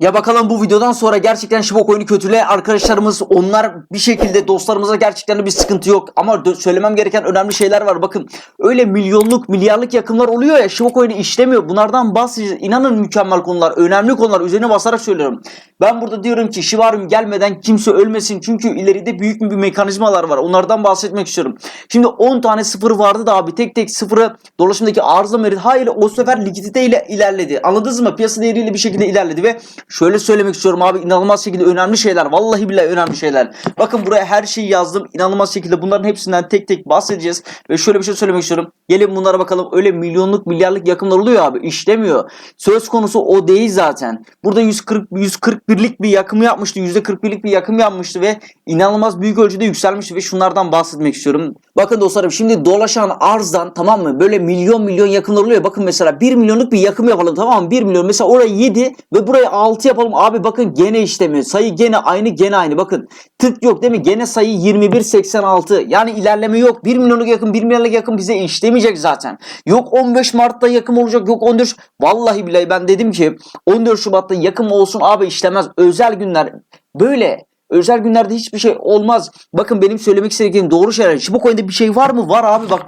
Ya bakalım bu videodan sonra gerçekten Şibok oyunu kötüle arkadaşlarımız onlar bir şekilde dostlarımıza gerçekten bir sıkıntı yok. Ama söylemem gereken önemli şeyler var. Bakın öyle milyonluk milyarlık yakımlar oluyor ya Şibok oyunu işlemiyor. Bunlardan bahsedeceğiz. İnanın mükemmel konular, önemli konular üzerine basarak söylüyorum. Ben burada diyorum ki Şivarum gelmeden kimse ölmesin. Çünkü ileride büyük bir mekanizmalar var. Onlardan bahsetmek istiyorum. Şimdi 10 tane sıfır vardı da abi tek tek sıfırı dolaşımdaki arıza merit hayır o sefer likidite ile ilerledi. Anladınız mı? Piyasa değeriyle bir şekilde ilerledi ve şöyle söylemek istiyorum abi inanılmaz şekilde önemli şeyler. Vallahi billahi önemli şeyler. Bakın buraya her şeyi yazdım. İnanılmaz şekilde bunların hepsinden tek tek bahsedeceğiz. Ve şöyle bir şey söylemek istiyorum. Gelin bunlara bakalım. Öyle milyonluk milyarlık yakımlar oluyor abi. İşlemiyor. Söz konusu o değil zaten. Burada 140 141'lik bir yakım yapmıştı. %41'lik bir yakım yapmıştı ve inanılmaz büyük ölçüde yükselmişti ve şunlardan bahsetmek istiyorum. Bakın dostlarım şimdi dolaşan arzdan tamam mı? Böyle milyon milyon yakımlar oluyor. Bakın mesela 1 milyonluk bir yakım yapalım tamam mı? 1 milyon mesela oraya 7 ve buraya 6 yapalım. Abi bakın gene işlemiyor. Sayı gene aynı gene aynı. Bakın tık yok değil mi? Gene sayı 2186. Yani ilerleme yok. 1 milyonluk yakın 1 milyonluk yakın bize işlemeyecek zaten. Yok 15 Mart'ta yakım olacak. Yok 14 Vallahi billahi ben dedim ki 14 Şubat'ta yakım olsun abi işlemez. Özel günler böyle Özel günlerde hiçbir şey olmaz. Bakın benim söylemek istediğim doğru şeyler. Bu konuda bir şey var mı? Var abi bak.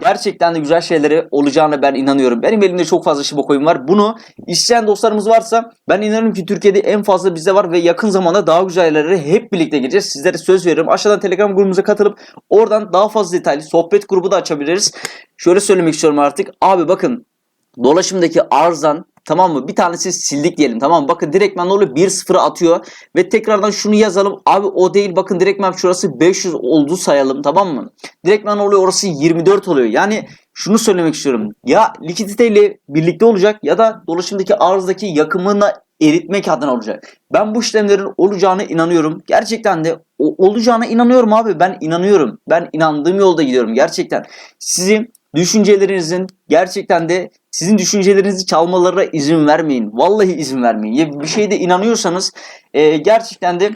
Gerçekten de güzel şeyleri olacağına ben inanıyorum. Benim elimde çok fazla Shiba coin var. Bunu isteyen dostlarımız varsa ben inanıyorum ki Türkiye'de en fazla bizde var ve yakın zamanda daha güzel yerlere hep birlikte gireceğiz. Sizlere söz veriyorum. Aşağıdan Telegram grubumuza katılıp oradan daha fazla detaylı sohbet grubu da açabiliriz. Şöyle söylemek istiyorum artık. Abi bakın dolaşımdaki arzdan tamam mı? Bir tanesi sildik diyelim tamam mı? Bakın direktmen ne oluyor? 1-0'ı atıyor ve tekrardan şunu yazalım. Abi o değil bakın direktmen şurası 500 oldu sayalım tamam mı? Direktmen oluyor orası 24 oluyor. Yani şunu söylemek istiyorum. Ya likiditeyle birlikte olacak ya da dolaşımdaki arzdaki yakımını eritmek adına olacak. Ben bu işlemlerin olacağına inanıyorum. Gerçekten de olacağına inanıyorum abi. Ben inanıyorum. Ben inandığım yolda gidiyorum gerçekten. Sizin düşüncelerinizin gerçekten de sizin düşüncelerinizi çalmalarına izin vermeyin. Vallahi izin vermeyin. Bir şeyde inanıyorsanız e, gerçekten de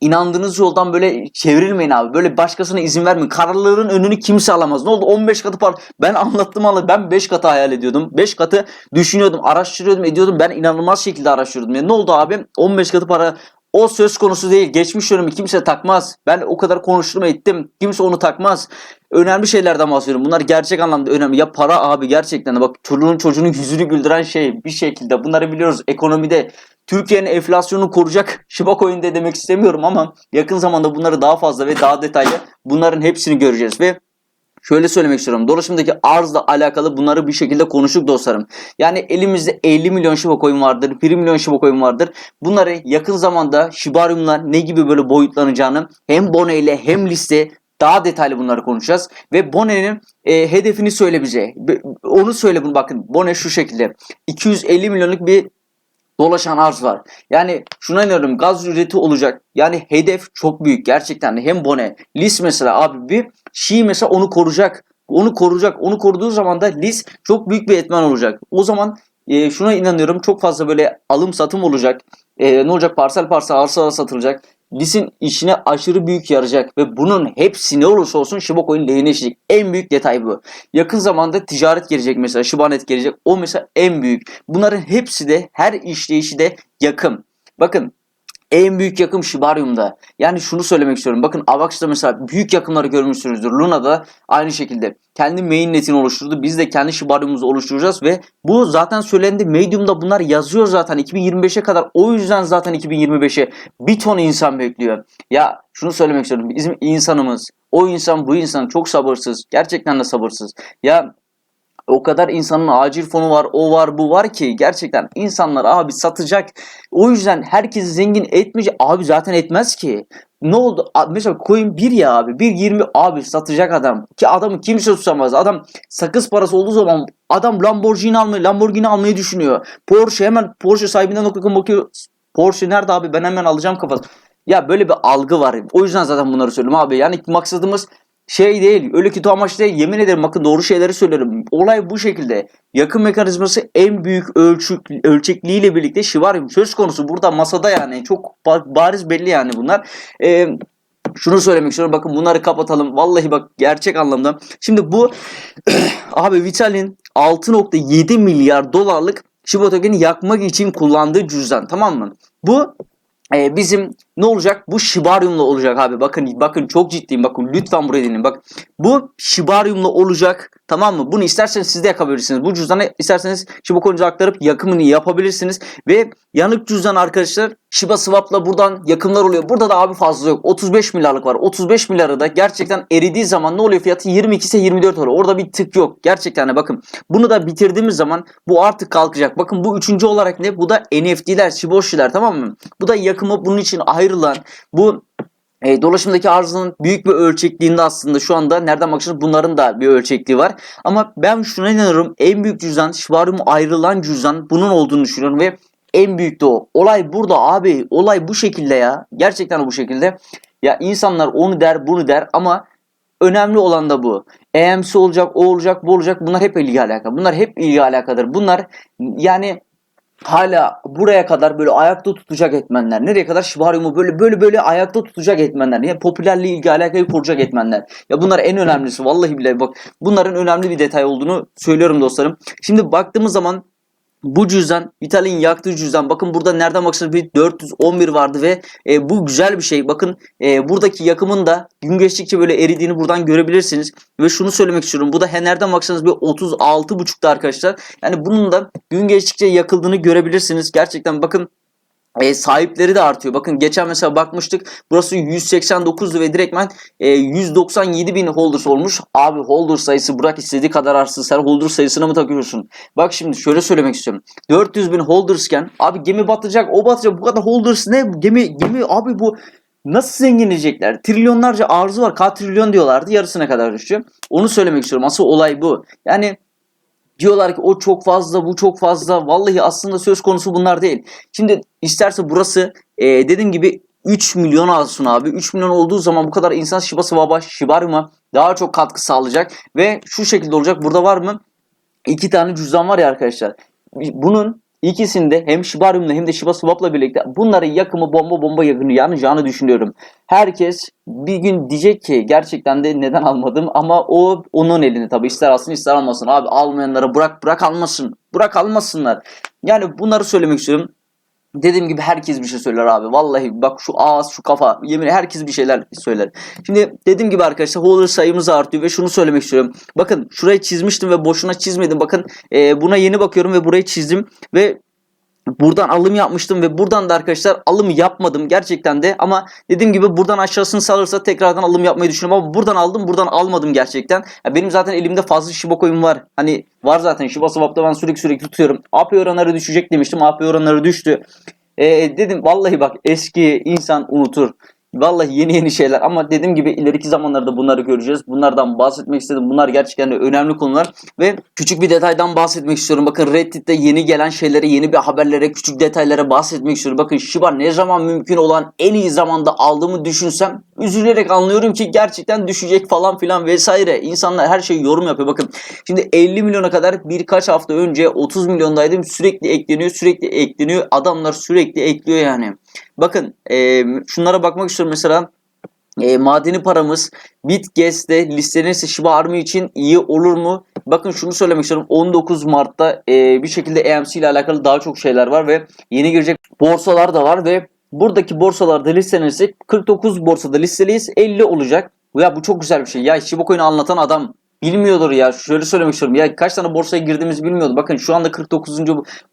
inandığınız yoldan böyle çevrilmeyin abi. Böyle başkasına izin vermeyin. Kararların önünü kimse alamaz. Ne oldu? 15 katı par. Ben anlattım ama ben 5 katı hayal ediyordum. 5 katı düşünüyordum, araştırıyordum, ediyordum. Ben inanılmaz şekilde araştırıyordum. Ya ne oldu abi? 15 katı para o söz konusu değil. Geçmiş dönemi kimse takmaz. Ben o kadar konuştum ettim. Kimse onu takmaz. Önemli şeylerden bahsediyorum. Bunlar gerçek anlamda önemli. Ya para abi gerçekten bak çocuğun çocuğunun yüzünü güldüren şey bir şekilde. Bunları biliyoruz. Ekonomide Türkiye'nin enflasyonunu koruyacak Coin de demek istemiyorum ama yakın zamanda bunları daha fazla ve daha detaylı bunların hepsini göreceğiz ve Şöyle söylemek istiyorum. Dolaşımdaki arzla alakalı bunları bir şekilde konuştuk dostlarım. Yani elimizde 50 milyon Shiba Coin vardır, 1 milyon Shiba Coin vardır. Bunları yakın zamanda Shibarium'lar ne gibi böyle boyutlanacağını hem Bone ile hem liste daha detaylı bunları konuşacağız. Ve Bone'nin e, hedefini söyle Onu söyle bunu bakın. Bone şu şekilde. 250 milyonluk bir dolaşan arz var. Yani şuna inanıyorum gaz ücreti olacak. Yani hedef çok büyük gerçekten hem Bone, Lis mesela abi bir Şii mesela onu koruyacak. Onu koruyacak. Onu koruduğu zaman da Lis çok büyük bir etmen olacak. O zaman e, şuna inanıyorum çok fazla böyle alım satım olacak. E, ne olacak parsel parsel arsa arsa satılacak. Lis'in işine aşırı büyük yarayacak ve bunun hepsi ne olursa olsun Shiba Coin lehine işleyecek. En büyük detay bu. Yakın zamanda ticaret gelecek mesela Shibanet gelecek. O mesela en büyük. Bunların hepsi de her işleyişi de yakın. Bakın en büyük yakım Shibarium'da. Yani şunu söylemek istiyorum. Bakın Avax'ta mesela büyük yakımları görmüşsünüzdür. Luna'da aynı şekilde. Kendi mainnetini oluşturdu. Biz de kendi Shibarium'umuzu oluşturacağız ve bu zaten söylendi. Medium'da bunlar yazıyor zaten 2025'e kadar. O yüzden zaten 2025'e bir ton insan bekliyor. Ya şunu söylemek istiyorum. Bizim insanımız, o insan bu insan çok sabırsız. Gerçekten de sabırsız. Ya o kadar insanın acil fonu var, o var, bu var ki gerçekten insanlar abi satacak. O yüzden herkesi zengin etmeyecek. Abi zaten etmez ki. Ne oldu? Mesela coin 1 ya abi. 1.20 abi satacak adam. Ki adamı kimse tutamaz. Adam sakız parası olduğu zaman adam Lamborghini almayı, Lamborghini almayı düşünüyor. Porsche hemen Porsche sahibinden bakıyor bakıyor. Porsche nerede abi? Ben hemen alacağım kafası. Ya böyle bir algı var. O yüzden zaten bunları söylüyorum abi. Yani maksadımız şey değil. Öyle kötü amaç değil. Yemin ederim bakın doğru şeyleri söylerim. Olay bu şekilde. Yakın mekanizması en büyük ölçük, ölçekliğiyle birlikte şivaryum söz konusu. Burada masada yani çok ba- bariz belli yani bunlar. Ee, şunu söylemek istiyorum. Bakın bunları kapatalım. Vallahi bak gerçek anlamda. Şimdi bu abi Vital'in 6.7 milyar dolarlık Shiba token'i yakmak için kullandığı cüzdan tamam mı? Bu e, bizim ne olacak? Bu Shibarium'la olacak abi. Bakın bakın çok ciddiyim. Bakın lütfen buraya dinleyin. Bak bu Shibarium'la olacak. Tamam mı? Bunu isterseniz siz de yakabilirsiniz. Bu cüzdanı isterseniz Shiba aktarıp yakımını yapabilirsiniz. Ve yanık cüzdan arkadaşlar Shiba Swap'la buradan yakımlar oluyor. Burada da abi fazla yok. 35 milyarlık var. 35 milyarı da gerçekten eridiği zaman ne oluyor fiyatı? 22 ise 24 oluyor. Orada bir tık yok. Gerçekten de bakın. Bunu da bitirdiğimiz zaman bu artık kalkacak. Bakın bu üçüncü olarak ne? Bu da NFT'ler, Shiboshi'ler tamam mı? Bu da yakımı bunun için ayrılan bu e, dolaşımdaki arzının büyük bir ölçekliğinde aslında şu anda nereden bakıyorsunuz bunların da bir ölçekliği var. Ama ben şuna inanıyorum en büyük cüzdan Shibarium'a ayrılan cüzdan bunun olduğunu düşünüyorum ve en büyük de o. Olay burada abi. Olay bu şekilde ya. Gerçekten bu şekilde. Ya insanlar onu der bunu der ama önemli olan da bu. EMC olacak, o olacak, bu olacak. Bunlar hep ilgi alaka. Bunlar hep ilgi alakadır. Bunlar yani hala buraya kadar böyle ayakta tutacak etmenler. Nereye kadar Shibarium'u böyle böyle böyle ayakta tutacak etmenler. Yani popülerliği ilgi alakayı kuracak etmenler. Ya bunlar en önemlisi. Vallahi bile bak bunların önemli bir detay olduğunu söylüyorum dostlarım. Şimdi baktığımız zaman bu cüzdan Vitalik'in yaktığı cüzdan. Bakın burada nereden baksanız bir 411 vardı ve e, bu güzel bir şey. Bakın e, buradaki yakımın da gün geçtikçe böyle eridiğini buradan görebilirsiniz. Ve şunu söylemek istiyorum. Bu da nereden baksanız bir 36.5'ta arkadaşlar. Yani bunun da gün geçtikçe yakıldığını görebilirsiniz. Gerçekten bakın e, sahipleri de artıyor. Bakın geçen mesela bakmıştık. Burası 189'du ve direktmen e, 197 bin holders olmuş. Abi holder sayısı bırak istediği kadar artsın. Sen holder sayısına mı takıyorsun? Bak şimdi şöyle söylemek istiyorum. 400 bin holdersken abi gemi batacak o batacak bu kadar holders ne? Gemi gemi abi bu Nasıl zenginleyecekler? Trilyonlarca arzu var. Kaç trilyon diyorlardı. Yarısına kadar düşüyor. Onu söylemek istiyorum. Asıl olay bu. Yani Diyorlar ki o çok fazla, bu çok fazla. Vallahi aslında söz konusu bunlar değil. Şimdi isterse burası e, dediğim gibi 3 milyon alsın abi. 3 milyon olduğu zaman bu kadar insan Shiba Swap'a, Shibarium'a daha çok katkı sağlayacak. Ve şu şekilde olacak. Burada var mı? İki tane cüzdan var ya arkadaşlar. Bunun ikisinde hem Shibarium'la hem de Shiba Swap'la birlikte bunların yakımı bomba bomba yakını yanacağını düşünüyorum. Herkes bir gün diyecek ki gerçekten de neden almadım ama o onun elinde tabii ister alsın ister almasın. Abi almayanlara bırak bırak almasın. Bırak almasınlar. Yani bunları söylemek istiyorum. Dediğim gibi herkes bir şey söyler abi. Vallahi bak şu ağız şu kafa yemin herkes bir şeyler söyler. Şimdi dediğim gibi arkadaşlar holder sayımız artıyor ve şunu söylemek istiyorum. Bakın şurayı çizmiştim ve boşuna çizmedim. Bakın e, buna yeni bakıyorum ve burayı çizdim ve Buradan alım yapmıştım ve buradan da arkadaşlar alım yapmadım gerçekten de ama dediğim gibi buradan aşağısını salırsa tekrardan alım yapmayı düşünüyorum ama buradan aldım buradan almadım gerçekten. Ya benim zaten elimde fazla Shiba coin var. Hani var zaten Shiba Swap'ta ben sürekli sürekli tutuyorum. AP oranları düşecek demiştim. AP oranları düştü. Ee, dedim vallahi bak eski insan unutur. Vallahi yeni yeni şeyler ama dediğim gibi ileriki zamanlarda bunları göreceğiz. Bunlardan bahsetmek istedim. Bunlar gerçekten de önemli konular ve küçük bir detaydan bahsetmek istiyorum. Bakın Reddit'te yeni gelen şeylere, yeni bir haberlere, küçük detaylara bahsetmek istiyorum. Bakın Shiba ne zaman mümkün olan en iyi zamanda aldığımı düşünsem üzülerek anlıyorum ki gerçekten düşecek falan filan vesaire. İnsanlar her şeyi yorum yapıyor. Bakın şimdi 50 milyona kadar birkaç hafta önce 30 milyondaydım. Sürekli ekleniyor, sürekli ekleniyor. Adamlar sürekli ekliyor yani. Bakın e, şunlara bakmak istiyorum mesela e, madeni paramız Bitges'te listelenirse Shiba Army için iyi olur mu? Bakın şunu söylemek istiyorum. 19 Mart'ta e, bir şekilde EMC ile alakalı daha çok şeyler var ve yeni girecek borsalar da var ve buradaki borsalarda listelenirse 49 borsada listeliyiz 50 olacak. Ya bu çok güzel bir şey. Ya Shiba Coin'i anlatan adam bilmiyordur ya. Şöyle söylemek istiyorum. Ya kaç tane borsaya girdiğimizi bilmiyordu. Bakın şu anda 49.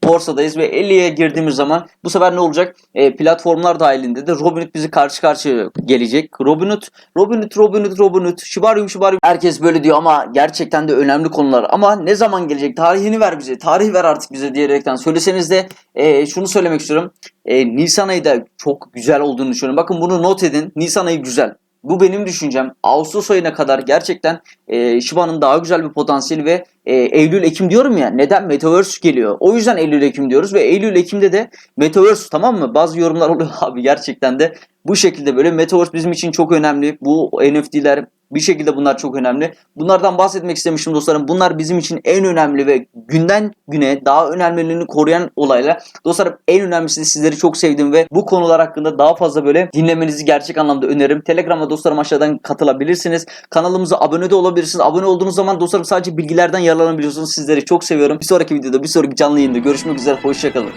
borsadayız ve 50'ye girdiğimiz zaman bu sefer ne olacak? E, platformlar dahilinde de Robinhood bizi karşı karşıya gelecek. Robinhood, Robinhood, Robinhood, Robinhood, Shibarium, Shibarium. Herkes böyle diyor ama gerçekten de önemli konular. Ama ne zaman gelecek? Tarihini ver bize. Tarih ver artık bize diyerekten söyleseniz de e, şunu söylemek istiyorum. E, Nisan ayı da çok güzel olduğunu düşünüyorum. Bakın bunu not edin. Nisan ayı güzel. Bu benim düşüncem. Ağustos ayına kadar gerçekten e, Shiba'nın daha güzel bir potansiyeli ve e, Eylül-Ekim diyorum ya neden Metaverse geliyor. O yüzden Eylül-Ekim diyoruz ve Eylül-Ekim'de de Metaverse tamam mı? Bazı yorumlar oluyor abi gerçekten de bu şekilde böyle Metaverse bizim için çok önemli. Bu NFT'ler Bir şekilde bunlar çok önemli. Bunlardan bahsetmek istemiştim dostlarım. Bunlar bizim için en önemli ve günden güne daha önemliliğini koruyan olaylar. Dostlarım en önemlisi sizleri çok sevdim ve bu konular hakkında daha fazla böyle dinlemenizi gerçek anlamda öneririm. Telegram'a dostlarım aşağıdan katılabilirsiniz. Kanalımıza abone de olabilirsiniz. Abone olduğunuz zaman dostlarım sadece bilgilerden yararlanabiliyorsunuz. Sizleri çok seviyorum. Bir sonraki videoda bir sonraki canlı yayında görüşmek üzere. Hoşçakalın.